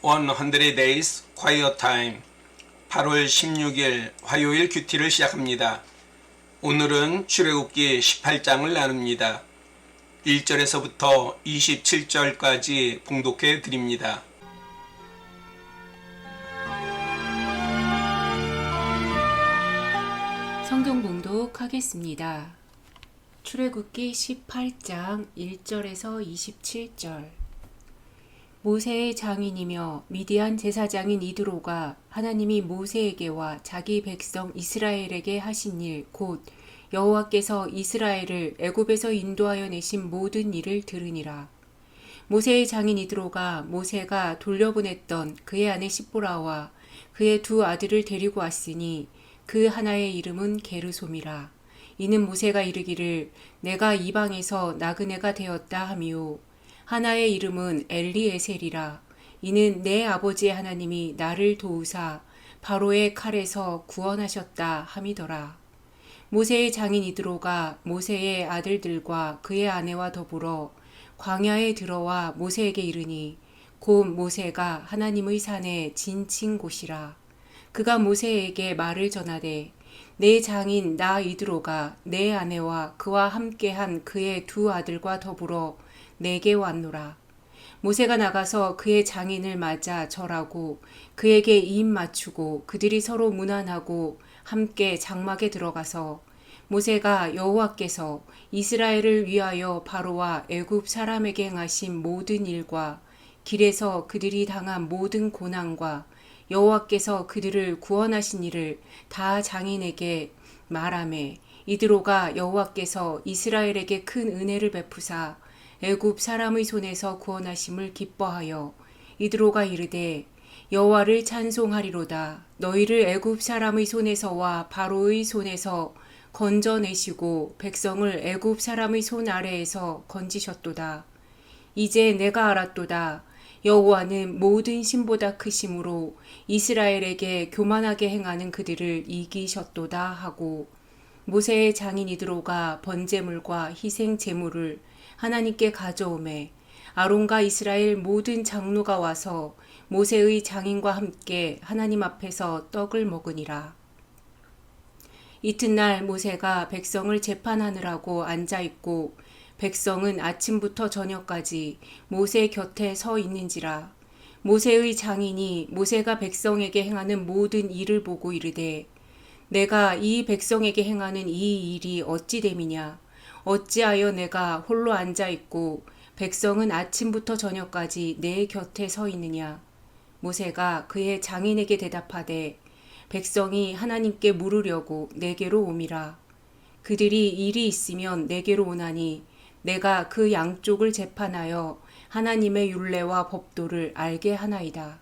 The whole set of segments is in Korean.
100 Days Quiet Time 8월 16일 화요일 큐티를 시작합니다. 오늘은 출애굽기 18장을 나눕니다. 1절에서부터 27절까지 봉독해 드립니다. 성경 봉독하겠습니다. 출애굽기 18장 1절에서 27절 모세의 장인이며 미디안 제사장인 이드로가 하나님이 모세에게와 자기 백성 이스라엘에게 하신 일 곧 여호와께서 이스라엘을 애굽에서 인도하여 내신 모든 일을 들으니라. 모세의 장인 이드로가 모세가 돌려보냈던 그의 아내 시보라와 그의 두 아들을 데리고 왔으니 그 하나의 이름은 게르솜이라. 이는 모세가 이르기를 내가 이방에서 나그네가 되었다 하미요. 하나의 이름은 엘리에셀이라. 이는 내 아버지의 하나님이 나를 도우사 바로의 칼에서 구원하셨다 함이더라. 모세의 장인 이드로가 모세의 아들들과 그의 아내와 더불어 광야에 들어와 모세에게 이르니 곧 모세가 하나님의 산에 진친 곳이라. 그가 모세에게 말을 전하되 내 장인 나 이드로가 내 아내와 그와 함께한 그의 두 아들과 더불어 내게 왔노라. 모세가 나가서 그의 장인을 맞아 절하고 그에게 입 맞추고 그들이 서로 문안하고 함께 장막에 들어가서 모세가 여호와께서 이스라엘을 위하여 바로와 애굽 사람에게 행하신 모든 일과 길에서 그들이 당한 모든 고난과 여호와께서 그들을 구원하신 일을 다 장인에게 말하매 이드로가 여호와께서 이스라엘에게 큰 은혜를 베푸사 애굽 사람의 손에서 구원하심을 기뻐하여 이드로가 이르되 여호와를 찬송하리로다. 너희를 애굽 사람의 손에서와 바로의 손에서 건져내시고 백성을 애굽 사람의 손 아래에서 건지셨도다. 이제 내가 알았도다. 여호와는 모든 신보다 크심으로 이스라엘에게 교만하게 행하는 그들을 이기셨도다 하고 모세의 장인 이드로가 번제물과 희생 제물을 하나님께 가져오매 아론과 이스라엘 모든 장로가 와서 모세의 장인과 함께 하나님 앞에서 떡을 먹으니라. 이튿날 모세가 백성을 재판하느라고 앉아 있고 백성은 아침부터 저녁까지 모세 곁에 서 있는지라 모세의 장인이 모세가 백성에게 행하는 모든 일을 보고 이르되 내가 이 백성에게 행하는 이 일이 어찌 됨이냐 어찌하여 내가 홀로 앉아 있고 백성은 아침부터 저녁까지 내 곁에 서 있느냐 모세가 그의 장인에게 대답하되 백성이 하나님께 물으려고 내게로 오미라 그들이 일이 있으면 내게로 오나니 내가 그 양쪽을 재판하여 하나님의 율례와 법도를 알게 하나이다.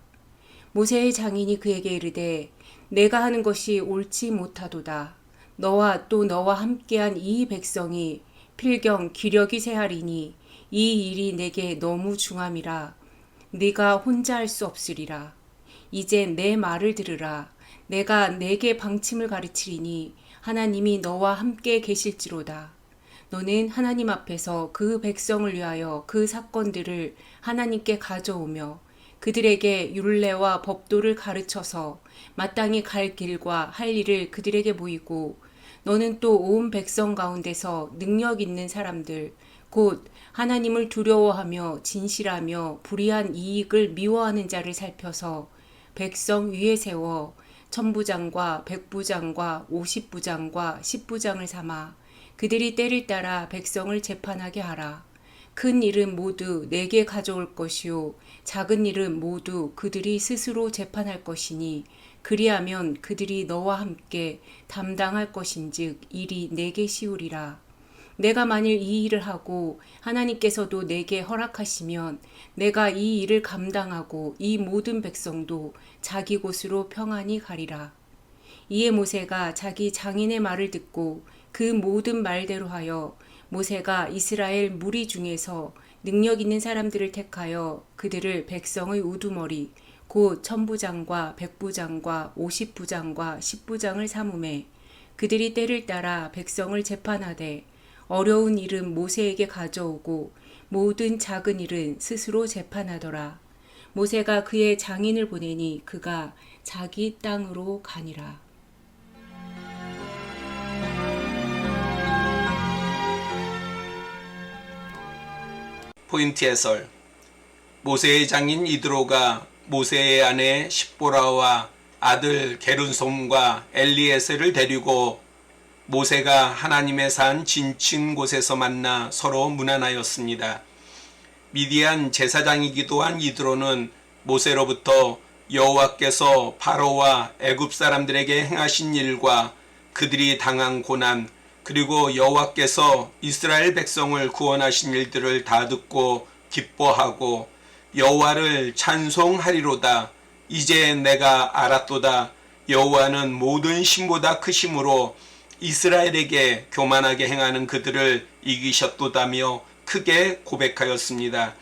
모세의 장인이 그에게 이르되 내가 하는 것이 옳지 못하도다. 너와 또 너와 함께한 이 백성이 필경 기력이 세하리니 이 일이 내게 너무 중함이라. 네가 혼자 할 수 없으리라. 이제 내 말을 들으라. 내가 내게 방침을 가르치리니 하나님이 너와 함께 계실지로다. 너는 하나님 앞에서 그 백성을 위하여 그 사건들을 하나님께 가져오며 그들에게 율례와 법도를 가르쳐서 마땅히 갈 길과 할 일을 그들에게 보이고 너는 또 온 백성 가운데서 능력 있는 사람들 곧 하나님을 두려워하며 진실하며 불의한 이익을 미워하는 자를 살펴서 백성 위에 세워 천부장과 백부장과 오십부장과 십부장을 삼아 그들이 때를 따라 백성을 재판하게 하라. 큰 일은 모두 내게 가져올 것이요 작은 일은 모두 그들이 스스로 재판할 것이니 그리하면 그들이 너와 함께 담당할 것인즉 일이 내게 쉬우리라. 내가 만일 이 일을 하고 하나님께서도 내게 허락하시면 내가 이 일을 감당하고 이 모든 백성도 자기 곳으로 평안히 가리라. 이에 모세가 자기 장인의 말을 듣고 그 모든 말대로 하여 모세가 이스라엘 무리 중에서 능력 있는 사람들을 택하여 그들을 백성의 우두머리 곧 천부장과 백부장과 오십부장과 십부장을 삼음해 그들이 때를 따라 백성을 재판하되 어려운 일은 모세에게 가져오고 모든 작은 일은 스스로 재판하더라. 모세가 그의 장인을 보내니 그가 자기 땅으로 가니라. 포인트 해설 모세의 장인 이드로가 모세의 아내 십보라와 아들 게른솜과 엘리에셀을 데리고 모세가 하나님의 산 진친 곳에서 만나 서로 무난하였습니다. 미디안 제사장이기도 한 이드로는 모세로부터 여호와께서 바로와 애굽 사람들에게 행하신 일과 그들이 당한 고난 그리고 여호와께서 이스라엘 백성을 구원하신 일들을 다 듣고 기뻐하고 여호와를 찬송하리로다 이제 내가 알았도다 여호와는 모든 신보다 크심으로 이스라엘에게 교만하게 행하는 그들을 이기셨도다며 크게 고백하였습니다.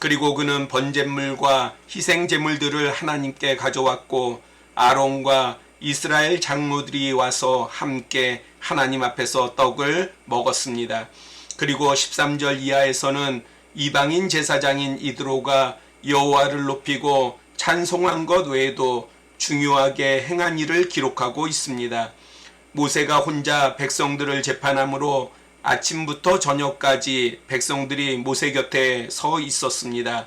그리고 그는 번제물과 희생 제물들을 하나님께 가져왔고 아론과 이스라엘 장로들이 와서 함께 하나님 앞에서 떡을 먹었습니다. 그리고 13절 이하에서는 이방인 제사장인 이드로가 여호와를 높이고 찬송한 것 외에도 중요하게 행한 일을 기록하고 있습니다. 모세가 혼자 백성들을 재판함으로 아침부터 저녁까지 백성들이 모세 곁에 서 있었습니다.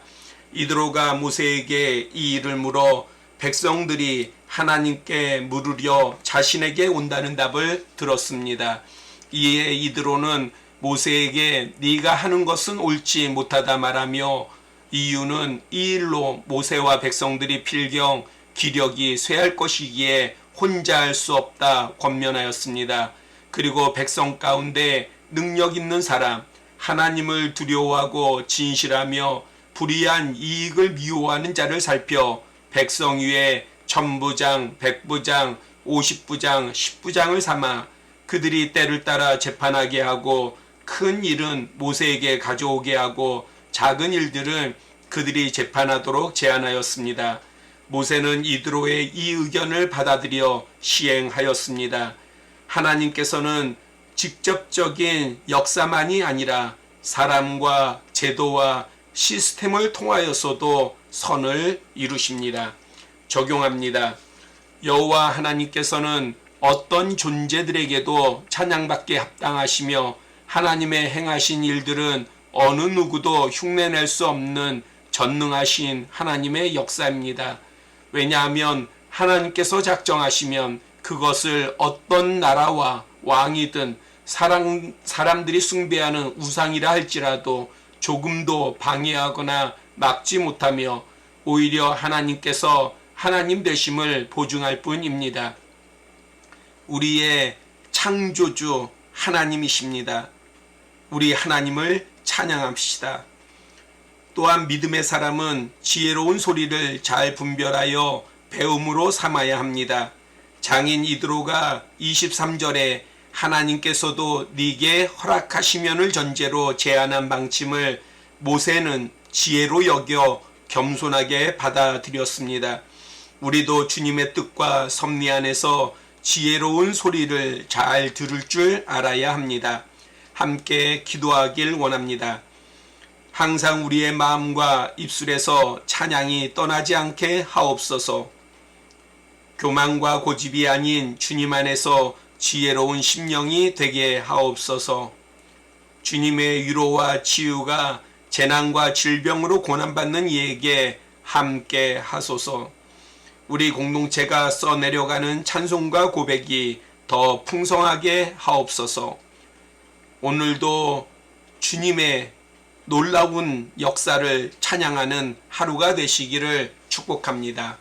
이드로가 모세에게 이 일을 물어 백성들이 하나님께 물으려 자신에게 온다는 답을 들었습니다. 이에 이드로는 모세에게 네가 하는 것은 옳지 못하다 말하며 이유는 이 일로 모세와 백성들이 필경 기력이 쇠할 것이기에 혼자 할 수 없다 권면하였습니다. 그리고 백성 가운데 능력 있는 사람, 하나님을 두려워하고 진실하며 불의한 이익을 미워하는 자를 살펴 백성 위에 천부장, 백부장, 오십부장, 십부장을 삼아 그들이 때를 따라 재판하게 하고 큰 일은 모세에게 가져오게 하고 작은 일들은 그들이 재판하도록 제안하였습니다. 모세는 이드로의 이 의견을 받아들여 시행하였습니다. 하나님께서는 직접적인 역사만이 아니라 사람과 제도와 시스템을 통하여서도 선을 이루십니다. 적용합니다. 여호와 하나님께서는 어떤 존재들에게도 찬양받게 합당하시며 하나님의 행하신 일들은 어느 누구도 흉내낼 수 없는 전능하신 하나님의 역사입니다. 왜냐하면 하나님께서 작정하시면 그것을 어떤 나라와 왕이든 사람, 사람들이 숭배하는 우상이라 할지라도 조금도 방해하거나 막지 못하며 오히려 하나님께서 하나님 되심을 보증할 뿐입니다. 우리의 창조주 하나님이십니다. 우리 하나님을 찬양합시다. 또한 믿음의 사람은 지혜로운 소리를 잘 분별하여 배움으로 삼아야 합니다. 장인 이드로가 23절에 하나님께서도 네게 허락하시면을 전제로 제안한 방침을 모세는 지혜로 여겨 겸손하게 받아들였습니다. 우리도 주님의 뜻과 섭리 안에서 지혜로운 소리를 잘 들을 줄 알아야 합니다. 함께 기도하길 원합니다. 항상 우리의 마음과 입술에서 찬양이 떠나지 않게 하옵소서. 교만과 고집이 아닌 주님 안에서 지혜로운 심령이 되게 하옵소서. 주님의 위로와 치유가 재난과 질병으로 고난받는 이에게 함께 하소서. 우리 공동체가 써내려가는 찬송과 고백이 더 풍성하게 하옵소서. 오늘도 주님의 놀라운 역사를 찬양하는 하루가 되시기를 축복합니다.